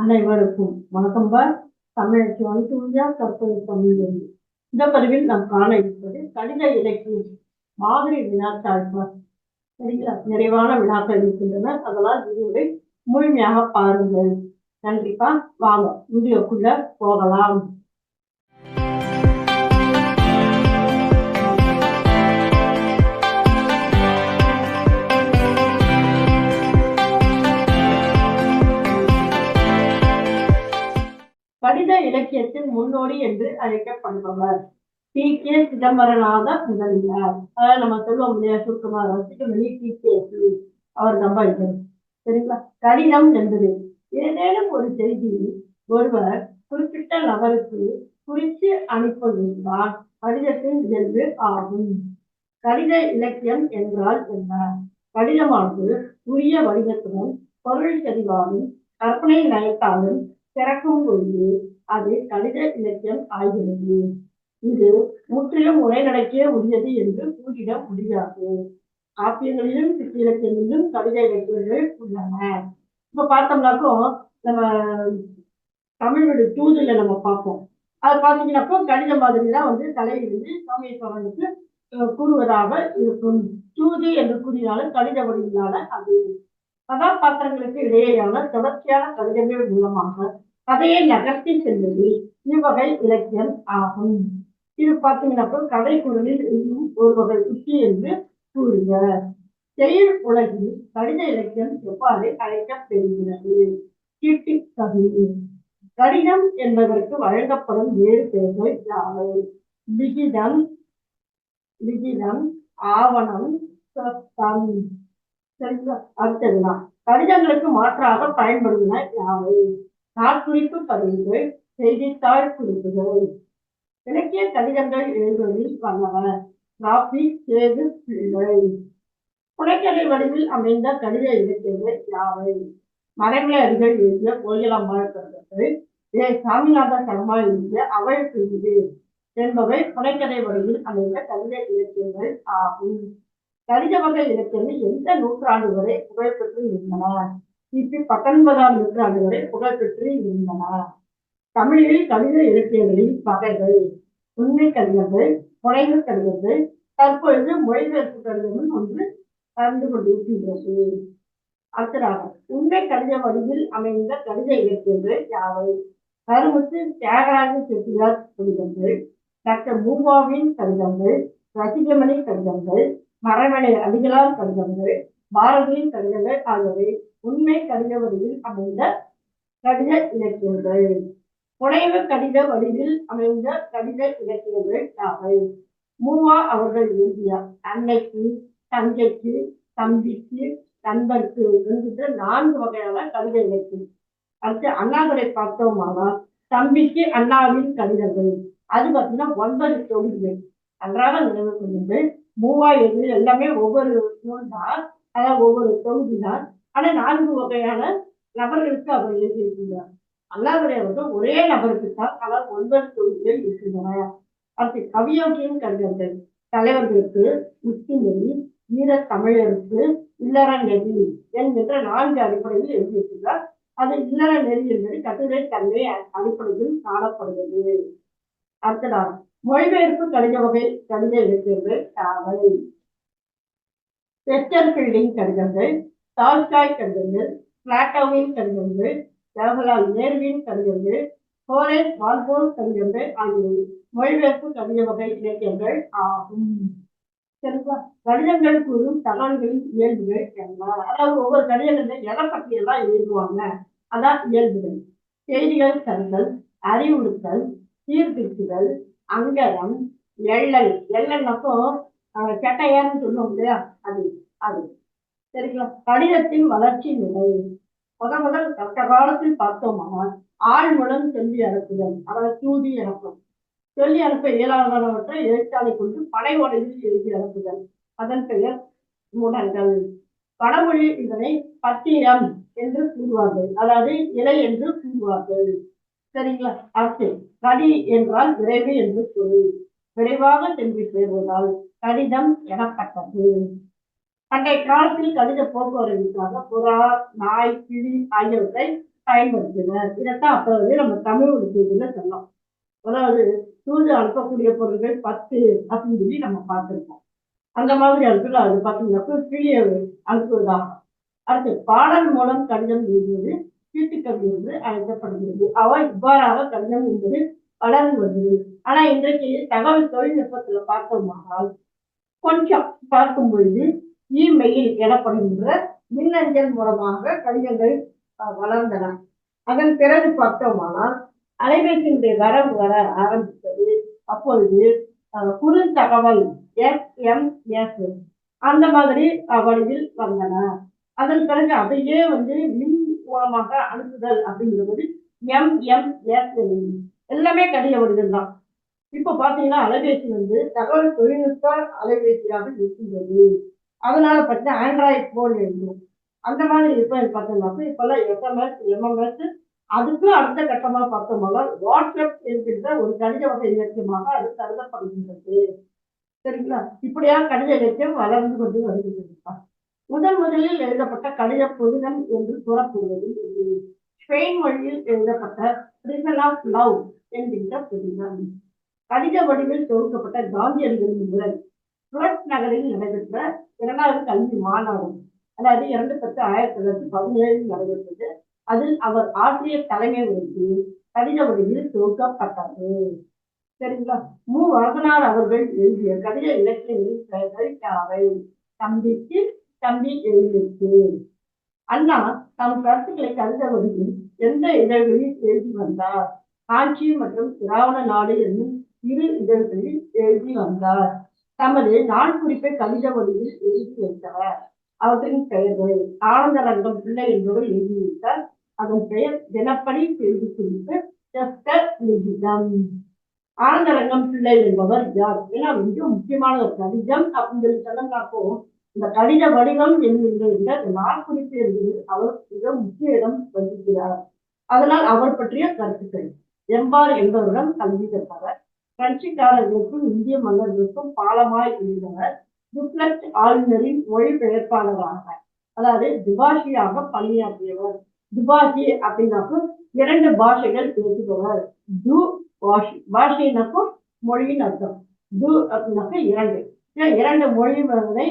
அனைவருக்கும் வணக்கம் பார் தமிழச்சி வந்துவியா தற்போது தமிழ் இந்த பதிவில் நாம் காண இருப்பது கடித இலக்கியம் மாதிரி வினாத்தாழ்வார் சரிங்களா? நிறைவான வினாக்கள் இருக்கின்றன. அதனால் இதுவரை முழுமையாக பாருங்கள். நன்றிப்பா வாங்க வீடியோக்குள்ள போகலாம். இலக்கியத்தின் முன்னோடி என்று அழைக்கப்படுபவர். T K. சிதம்பரநாத முதலியார். அதாவது நம்ம சொல்லுவோம் இல்லையா சுருக்கமாக ரசிகமணி டி கே. அவர் நம்ப சரிங்களா? கடிதம் என்பது. ஏதேனும் ஒரு செய்தி ஒருவர் குறிப்பிட்ட நபருக்கு குறித்து அனுப்புவதுதான் கடிதத்தின் இயல்பு ஆகும். கடித இலக்கியம் என்றால் என்ன? கடிதமானது உரிய வடிவத்துடன் பொருள் செறிவாலும் கற்பனை நயத்தாலும் திறக்கும் பொழுது அது கணித இலக்கியம் ஆகிறது. இது முற்றிலும் உரைநடைக்கே உரியது என்று கூறிட முடியாது. காப்பியங்களிலும் சிற்றிலக்கியங்களிலும் கடித இலக்கியங்கள் உள்ளன. இப்ப பார்த்தோம்னாக்கும் நம்ம தமிழோட தூதுல நம்ம பார்ப்போம். அது பார்த்தீங்கன்னாக்கோ கணித மாதிரி தான் வந்து தலையிலிருந்து சோமேஸ்வரனுக்கு கூறுவதாக இருக்கும். தூது என்று கூறினாலும் கணித வடிவிலான அது. கதாபாத்திரங்களுக்கு இடையேயான தொடர்ச்சியான கடிதங்கள் மூலமாக கதையை நகர்த்தி செல்வது இவ்வகை இலக்கியம் ஆகும். இது பார்த்தீங்கன்னாக்கா கதை குரலில் இன்னும் ஒரு வகை உத்தி என்று கூறுக செயல் உலகில் கடித இலக்கியம் எவ்வாறு அழைக்கப்படுகிறது? கீர்த்தி கவிதை. கடிதம் என்பதற்கு வழங்கப்படும் வேறு பெயர்கள் யாவை? விகிதம் விகிதம் ஆவணம் சத்தம். சரிங்களா அடுத்ததுதான் கடிதங்களுக்கு மாற்றாக பயன்படுவன யாவை? நாட்குறிப்பு பதிவுகள் செய்தித்தாள் குறிப்புகள். இலக்கிய கடிதங்கள் எழுதுவதில் வல்லவர். ராபி சேது பிள்ளை. புனைக்கதை வடிவில் அமைந்த கடித இலக்கியங்கள் யாவை? மறைமலை எழுதிய கோயிலம்மாள் கடிதங்கள் ஏ. சாமிநாத சர்மா எழுதிய அவள் பிரிவு என்பவை புனைக்கதை வடிவில் அமைந்த கடித இலக்கியங்கள் ஆகும். கடித வகை இலக்கியங்கள் எந்த நூற்றாண்டு வரை புகழ்பெற்று இருந்தன? கிபி பத்தொன்பதாம் நூற்றாண்டு வரை புகழ்பெற்று இருந்தன. தமிழில் கவித இலக்கியங்களின் வகைகள் உண்மை கடிதங்கள் புனைவு கடிதங்கள் தற்பொழுது மொழிபெயர்ப்பு கருதமும் ஒன்று கலந்து கொண்டிருக்கின்றது. அடுத்ததாக உண்மை கடித வடிவில் அமைந்த கடித இலக்கியங்கள் யாவை? கருமுத்து தியாகராஜ செட்டியார் கடிதங்கள் டாக்டர் பூபாவின் கடிதங்கள் ரசிகமணி கடிதங்கள் மரமலை அடிகளார் கடிதங்கள் பாரதியின் கவிதைகள் ஆகியவை உண்மை கடித வடிவில் அமைந்த கடித இலக்கியங்கள். புனைவு கடித வடிவில் அமைந்த கடித இலக்கியங்கள் யாவை? மூவா அவர்கள் எழுதிய அன்னைக்கு தங்கைக்கு தம்பிக்கு நண்பருக்கு என்கின்ற நான்கு வகையான கவிதை இலக்கியம். அடுத்து அண்ணாதுரை பார்த்தோமானால் தம்பிக்கு அண்ணாவின் கடிதங்கள் அது பார்த்தீங்கன்னா ஒன்பது தொகுதிகள். அன்றாட நினைவு கொள்ளுங்கள். மூவாயிரம் எல்லாமே ஒவ்வொரு நூல் தான். அதாவது ஒவ்வொரு தொகுதி தான் ஆனா நான்கு வகையான நபர்களுக்கு அவர் எழுதியிருக்கிறார் அல்லாதுரை அவர்கள் ஒரே நபருக்கு தான் அவர் ஒன்பது தொகுதிகள் இருக்கின்றன. அடுத்து கவியோக்கியின் கவிஞர்கள். தலைவர்களுக்கு முத்துமொழி வீர தமிழருக்கு இல்லற நெறி என்கின்ற நான்கு அடிப்படையில் எழுதியிருக்கிறார் அது இல்லற நெறி என்பது கட்டுரை தன்மை அடிப்படையில் காணப்படுகிறது. அடுத்ததாக மொழிபெயர்ப்பு கடித வகை கடித இலக்கியங்கள் தாவை செஸ்டர் பில்டிங் கடிதங்கள் டால்ஸ்டாய் கடிதங்கள் பிளாட்டோவின் கடிதங்கள் ஜவஹர்லால் நேருவின் கடிதங்கள் ஹோரேஸ் வால்போல் கடிதங்கள் ஆகியவை மொழிபெயர்ப்பு கடித வகை இலக்கியங்கள் ஆகும். சரிங்களா? கடிதங்கள் கூறும் தகவல்களின் இயல்புகள் என்ன? அதாவது ஒவ்வொரு கடிதங்கள் எதை பற்றியெல்லாம் எழுதுவாங்க? அதான் இயல்புகள். செய்திகள் தருதல் அறிவுறுத்தல் சீர்திருத்துதல் அங்கரம் எள்ளல் எள்ளல்னப்போ கெட்டையான்னு சொன்னோம் இல்லையா? அது அது. சரிங்களா? கடிதத்தின் வளர்ச்சி நிலை. முத முதல் கட்ட காலத்தில் பார்த்தோமானால் ஆள் மூலம் சொல்லி அனுப்புதல் அதாவது தூதி அனுப்பும் சொல்லி அனுப்ப இயலாதவற்றை எழுத்தாளை கொண்டு படை உடையில் எழுதி அனுப்புதல். அதன் பெயர் மூடங்கள் வடமொழி இதனை பத்திரம் என்று கூறுவார்கள். அதாவது இலை என்று கூறுவார்கள். சரிங்களா? அடுத்து கடி என்றால் விரைவு என்று பொருள் விரைவாக சென்று சேர்வதால் கடிதம் எனப்பட்டது. பண்டைய காலத்தில் கடித போக்குவரத்துக்காக புறா நாய் கிளி ஆகியவற்றை பயன்படுத்தினர். இதைத்தான் அப்ப வந்து நம்ம தமிழ் செய்தியில சொல்லலாம். அதாவது தூது அனுப்பக்கூடிய பொருட்கள் பத்து அப்படின்னு சொல்லி நம்ம பார்த்துருக்கோம். அந்த மாதிரி அனுப்பல அது பார்த்தீங்கன்னா கிளியை அனுப்புவதாக. அடுத்து பாடல் மூலம் கடிதம் எழுதுவது சீட்டுக்கல்வி என்று அழைக்கப்படுகிறது. அவ இவ்வாறாக கடிதம் என்பது வளர்ந்து வந்தது. ஆனா இன்றைக்கு தகவல் தொழில்நுட்பத்துல பார்த்தோமானால் கொஞ்சம் பார்க்கும் பொழுது இமெயில் எனப்படுகின்ற மின்னஞ்சல் மூலமாக கடிதங்கள் வளர்ந்தன. அதன் பிறகு பார்த்தோமானால் அலைபேசியினுடைய வரவு வர ஆரம்பித்தது. அப்பொழுது குறுந்தகவல் எஸ்எம்எஸ் அந்த மாதிரி வடிவில் வந்தன. அதன் பிறகு அதையே வந்து மின் மூலமாக அனுப்புதல் அப்படிங்கிறது எம்எம்எஸ் எல்லாமே கடித வடிவம் தான். இப்போ பார்த்தீங்கன்னா அலைபேசி வந்து தகவல் தொழில்நுட்ப அலைபேசியாக இருக்கின்றது. அதனால பார்த்தா ஆண்ட்ராய்ட் போன் எழுதும் அந்த மாதிரி இப்போ பார்த்தோம்னா இப்போல்லாம் எஸ்எம்எஸ் எம்எம்எஸ் அதுக்கு அடுத்த கட்டமாக பார்த்தோம்னா வாட்ஸ்அப் என்கின்ற ஒரு கடித வகை இலக்கியமாக அது கருதப்படுகின்றது. சரிங்களா? இப்படியா கடித இலக்கியம் வளர்ந்து கொண்டு வருகின்றது. முதன் முதலில் எழுதப்பட்ட கடித புதினம் என்று கூறப்படுவது இது. ஸ்பெயின் மொழியில் எழுதப்பட்ட ரிசன் ஆஃப் லவ் என்கின்ற புதினம். கடித வடிவில் தொகுக்கப்பட்ட காந்தியடிகளின் முதல் புரட் நகரில் நடைபெற்ற இரண்டாவது கல்வி மாநாடு. அதாவது இரண்டு பத்து ஆயிரத்தி தொள்ளாயிரத்தி பதினேழில் நடைபெற்றது. அதில் அவர் ஆசிரியர் தலைமை வகித்து கடித வடிவில் தொகுக்கப்பட்டது சரிங்களா? மு. வரதனார் அவர்கள் எழுதிய கடித இலக்கியங்களின் பெயர்கள் யாவை? தம்பிக்கு தம்பி எழுதியிருக்கு. அண்ணா தம் கருத்துக்களை கருத வடிவில் எந்த இதழ்களில் எழுதி வந்தார்? காஞ்சி மற்றும் திராவிட நாடு என்னும் இரு இதழ்களில் எழுதி வந்தார். தமது நாள் குறிப்பை வழியில் வடிவில் எழுதி வைத்தவர் அவற்றின் பெயர்கள் ஆனந்தரங்கம் பிள்ளை என்பவர் எழுதியிருந்தார் அதன் பெயர் தினப்படி செய்தி குறிப்பு செஸ்டர் லிகிதம். ஆனந்தரங்கம் பிள்ளை என்பவர் யார்? ஏன்னா மிக முக்கியமான ஒரு கடிதம் அப்படின்னு சொல்லி சொன்னோம்னாக்கோ இந்த கடித வடிவம் என்கின்ற இந்த நாட்குறிப்பு என்பது அவர் மிக முக்கிய இடம் வகிக்கிறார். அதனால் அவர் பற்றிய கருத்துக்கள். எம்பார் என்பவரிடம் கல்வி கற்பவர். பிரெஞ்சுக்காரர்களுக்கும் இந்திய மன்னர்களுக்கும் பாலமாய் இருந்தவர் துப்ளட் ஆளுநரின் மொழிபெயர்ப்பாளராக அதாவது துபாஷியாக பணியாற்றியவர். துபாஷி அப்படின்னாக்கும் இரண்டு பாஷைகள் பேசுபவர். து பாஷி பாஷைனாக்கும் மொழியின் அர்த்தம். து அப்படின்னாக்க இரண்டு. இரண்டு மொழி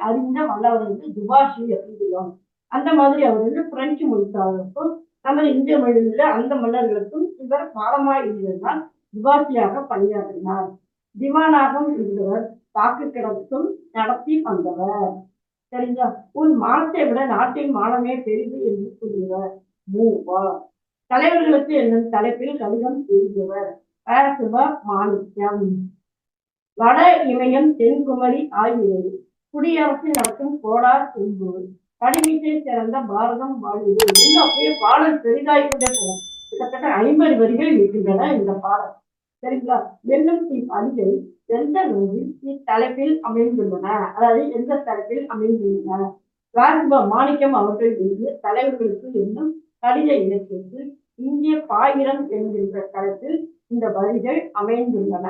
அறிந்த வல்லவர் வந்து துபாஷி அப்படின்னு சொல்லுவாங்க அந்த மாதிரி அவர் வந்து பிரெஞ்சு மொழிக்காரருக்கும் நமது இந்திய மொழியில் அந்த மன்னர்களுக்கும் இவர் பாலமாய் இருந்ததால் துபாஷியாக பணியாற்றினார். திவானாகவும் இருந்தவர் தாக்கு கிடத்தும் நடத்தி வந்தவர். சரிங்களா? உன் மானத்தை விட நாட்டின் மானமே பெரிது என்று கூறுகிறார். மூவா தலைவர்களுக்கு என்னும் தலைப்பில் கடிதம் எழுதியவர். பேரசுப மாணிக்கம். வட இமயம் தென்குமரி ஆகியவை குடியரசு நடத்தும் கோடார் செம்பூர் படிமீட்டை சிறந்த பாரதம் வாழ்வு இன்னும் அப்படியே பாடல் பெரிதாய் கொண்டே போகும். கிட்டத்தட்ட ஐம்பது வரிகள் இருக்கின்றன இந்த பாடல். சரிங்களா? என்னும் அடிகள் எந்த நூலில் இத்தலைப்பில் அமைந்துள்ளன? அதாவது எந்த தலைப்பில் அமைந்துள்ளன? ராஜ்பா மாணிக்கம் அவர்கள் எழுதிய தலைவர்களுக்கு என்னும் கடித இலக்கியத்தில் இந்திய பாயிரம் என்கின்ற தளத்தில் இந்த வரிகள் அமைந்துள்ளன.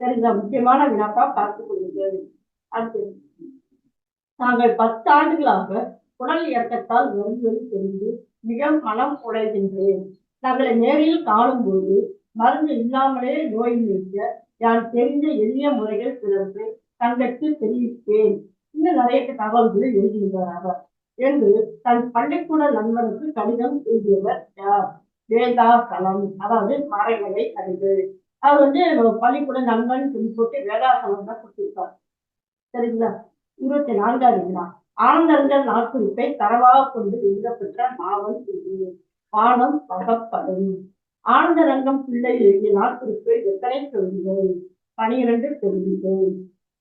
சரிங்களா? முக்கியமான வினாப்பா பார்த்துக் கொள்ளுங்கள். அடுத்து நாங்கள் பத்தாண்டுகளாக குடல் இயக்கத்தால் வருவது தெரிந்து மிக மனம் உடைகின்றேன். தங்களை நேரில் காணும்போது மருந்து இல்லாமலே நோய் நீக்க யான் தெரிந்த எளிய முறைகள் பிறகு தங்களுக்கு தெரிவிப்பேன். இன்னும் நிறைய தகவல்களை எழுதுகிறார் என்று தன் பள்ளிக்கூட நண்பனுக்கு கடிதம் எழுதியவர் யார்? வேதா கலம் அதாவது மறைமலை அறிவு. அவர் வந்து பள்ளிக்கூட நண்பன் சொல்லி போட்டு வேதாசலம் தான் கொடுத்திருக்கார். சரிங்களா? இருபத்தி நான்காவது வினா ஆனந்தங்கள் நாட்குறிப்பை தரவாக கொண்டு எழுதப்பெற்ற நாவல் இது. பாடம் ஆனந்தரங்கம் பிள்ளை எழுதிய நாட்குறிப்பு எத்தனை தொகுதிகள் பனிரெண்டு தொகுதிகள்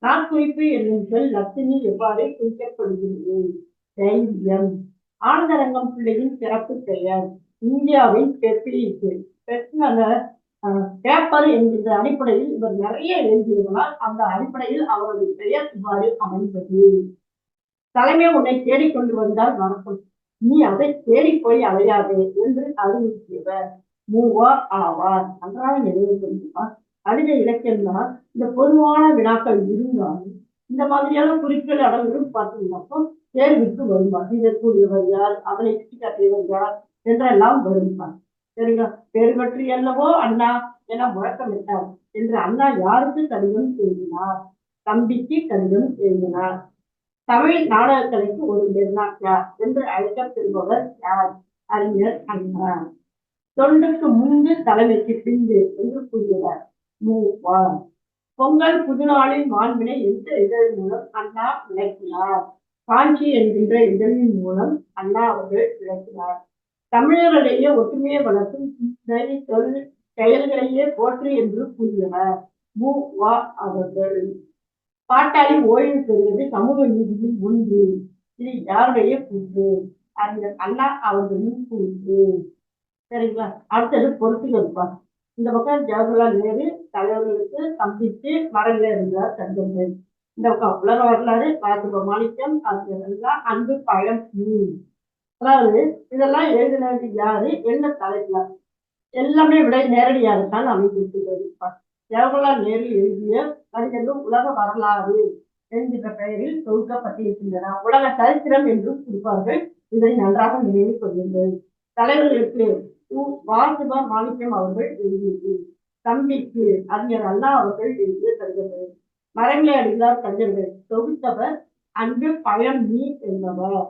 நாட்குறிப்பு என்னும் சொல் லட்சுமி எவ்வாறு குறிக்கப்படுகிறது தைரியம். ஆனந்தரங்கம் பிள்ளையின் சிறப்பு பெயர். இந்தியாவின் பெப்பிலிக்கு பேப்பர் என்கின்ற அடிப்படையில் இவர் நிறைய எழுதியிருந்தால் அந்த அடிப்படையில் அவரது பெயர் இவ்வாறு அமைந்தது. தலைமை உன்னை தேடிக்கொண்டு வந்தால் வரட்டும் நீ அதை தேடி போய் அலையாதே என்று அறிவுறுத்தியவர். மூவா ஆவார். நன்றாக நினைவு கொள்கிறார் அடுத்த இலக்கியம்தான் இந்த பொதுவான வினாக்கள் இருந்தாலும் இந்த மாதிரியான குறிப்புகள் அடங்கும் பார்த்தீங்கன்னாக்கோ தேர்வுக்கு வரும் இதற்குரியவர் யார் அதனை சுட்டிக்காட்டியவர் யார் என்றெல்லாம் வரும்பார் சரிங்களா? பேர் பற்றி அல்லவோ அண்ணா என முழக்கமிட்டார் என்று அண்ணா யாருக்கு கடிதம் எழுதினார்? தம்பிக்கு கடிதம் எழுதினார். தமிழ் நாடகக்கலைக்கு ஒரு நிர்ணாக்கியார் என்று அழைக்கப்படுபவர் யார்? அறிஞர் அண்ணா. தொண்டுக்கு முன்பு தலைமைக்கு பின்பு என்று கூறுகிறார் மு. வா. பொங்கல் புதுநாளின் மாண்பினை எந்த இதழின் மூலம் அண்ணா விளக்கினார்? காஞ்சி என்கின்ற இதழின் மூலம் அண்ணா அவர்கள் விளக்கினார். தமிழர்களிடையே ஒற்றுமையை வளர்க்கும் சிந்தனை, தொழில் செயல்களையே போற்று என்று கூறியவர் மு. வா. அவர்கள். பாட்டாளி ஓய்வு பெறுவது சமூக நீதியில் ஒன்று. இது யாருடைய கூற்று? அறிஞர் அண்ணா அவர்களின் கூற்று. சரிங்களா? அடுத்தது பொறுப்புகள் இந்த பக்கம் ஜவஹர்லால் நேரு தலைவர்களுக்கு சந்தித்து மறைந்த இருந்தார் கண்டங்கள் இந்த பக்கம் உலக வரலாறு பாரதிப மாணிக்கம் ஆகியவெல்லாம் அன்பு பழம் அதாவது இதெல்லாம் எழுதினது யாரு? என்ன தலைப்புல எல்லாமே விட நேரடியாகத்தான் அமைந்திருக்கிறது. பா. ஜவஹர்லால் நேரு எழுதிய கடிதங்கள் உலக வரலாறு என்கின்ற பெயரில் தொகுக்கப்பட்டிருக்கின்றன. உலக சரித்திரம் என்றும் கொடுப்பார்கள் இதை நன்றாக நினைவு கொள்ளுங்கள். தலைவர்களுக்கு உ. வாசுப மாணிக்கம் அவர்கள் எழுதியது. தம்பிக்கு அறிஞர் அல்லா அவர்கள் எழுதிய கடிதங்கள். மரங்களை அடிகளார் கடிதங்கள். தொகுத்தவர் அன்பு பழம் நீ என்பவர்.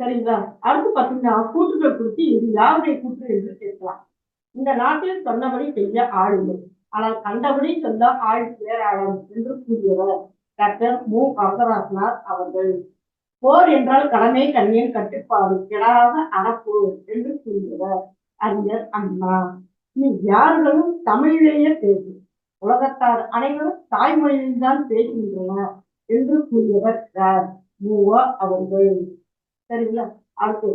சரிங்களா? அடுத்து பார்த்தீங்கன்னா கூற்றுகள் குறித்து இது யாருடைய கூற்று என்று கேட்கலாம். இந்த நாட்டில் சொன்னபடி செய்ய ஆள் இல்லை. ஆனால் கண்டபடி சொல்ல ஆள் பேராளம் என்று கூறியவர் டாக்டர் மு. வரதராசனார் அவர்கள். போர் என்றால் கடமை கண்ணியின் கட்டுப்பாடு கெடாத அறப்போர் என்று கூறியவர். அறிஞர் அண்ணா. நீ யார்களும் தமிழிலேயே பேசு. உலகத்தார் அனைவரும் தாய்மொழியில் தான் பேசுகின்றனர் என்று கூறியவர் யார்? மூவா அவர்கள். சரிங்களா? அடுத்து.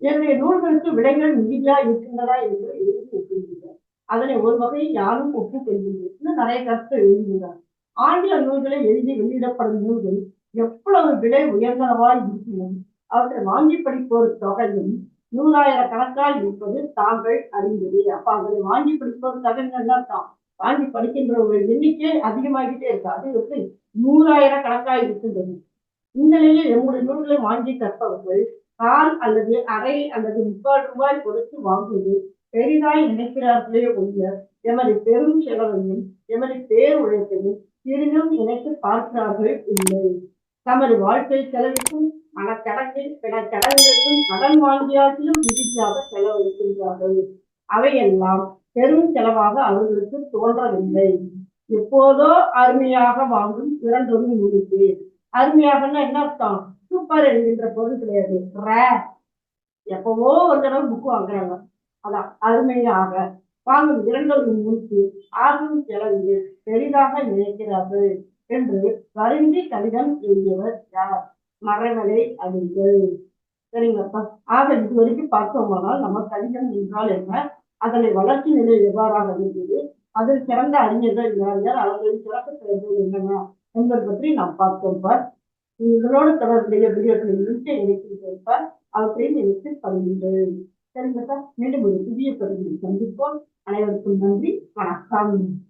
என்னுடைய நூல்களுக்கு விடைகள் மிகுதியா இருக்கின்றதா என்று எழுதி வைக்கின்றனர் அதனை ஒரு வகையில் யாரும் ஒப்புக்கொள்கின்றனர் இன்னும் நிறைய கருத்து எழுதுகிறார் ஆங்கில நூல்களை எழுதி வெளியிடப்படும் நூல்கள் எவ்வளவு விலை உயர்ந்தனவா இருக்கிறது அவற்றை வாங்கி படிப்போர் தொகையும் நூறாயிரக்கணக்கால் இருப்பது தாங்கள் அறிந்தது. அப்ப அதனை வாங்கி படிப்போர் தொகைகள் தான் வாங்கி படிக்கின்றவர்கள் எண்ணிக்கை அதிகமாகிட்டே இருக்கு. அது வந்து நூறாயிரக்கணக்காய் இருக்கின்றது. இந்த நிலையில் நம்முடைய நூல்களை வாங்கி கற்பவர்கள் கால் அல்லது அரை அல்லது முக்கால் ரூபாய் கொடுத்து வாங்குவது பெரிதாய் நினைக்கிறார்களே ஒழிய எமது பெரும் செலவையும் எமது பேர் உழைப்பையும் சிறிதும் நினைத்து பார்க்கிறார்கள் இல்லை. தமது வாழ்க்கை செலவிற்கும் மனக்கடங்கில் பிற கடன்களுக்கும் கடன் வாங்கியாற்றிலும் மிகுதியாக செலவழிக்கின்றார்கள். அவையெல்லாம் பெரும் செலவாக அவர்களுக்கு தோன்றவில்லை. எப்போதோ அருமையாக வாங்கும் இரண்டொரு நூலுக்கு அருமையாகன்னா என்ன அர்த்தம்? சூப்பர் என்கின்ற பொருள் கிடையாது. எப்பவோ ஒரு தடவை புக் வாங்குறாங்க. அதான் அருமையாக வாங்கும் இரண்டொரு நூலுக்கு ஆகும் செலவில் பெரிதாக நினைக்கிறார்கள் என்று வருந்தி கடிதம் எழுதியவர் யார்? மரங்களை அறிங்கள் சரிங்களாப்பா? ஆக இது வரைக்கும் பார்த்தோமானால் நம்ம கணிதம் என்றால் என்ன? அதனை வளர்ச்சி நிலை எவ்வாறாக இருந்தது? அதில் சிறந்த அறிஞர்கள் யார் யார்? அவர்களின் சிறப்பு செயல்கள் என்னென்ன? என்பது பற்றி நாம் பார்த்தோம் பார் இதனோடு தொடர்புடைய வீடியோக்களின் லிங்கை இணைத்திருப்பார் அவற்றையும் இணைத்து பகிர்ந்தேன் சரிங்களா மீண்டும் ஒரு புதிய பகுதியில் சந்திப்போம். அனைவருக்கும் நன்றி. வணக்கம்.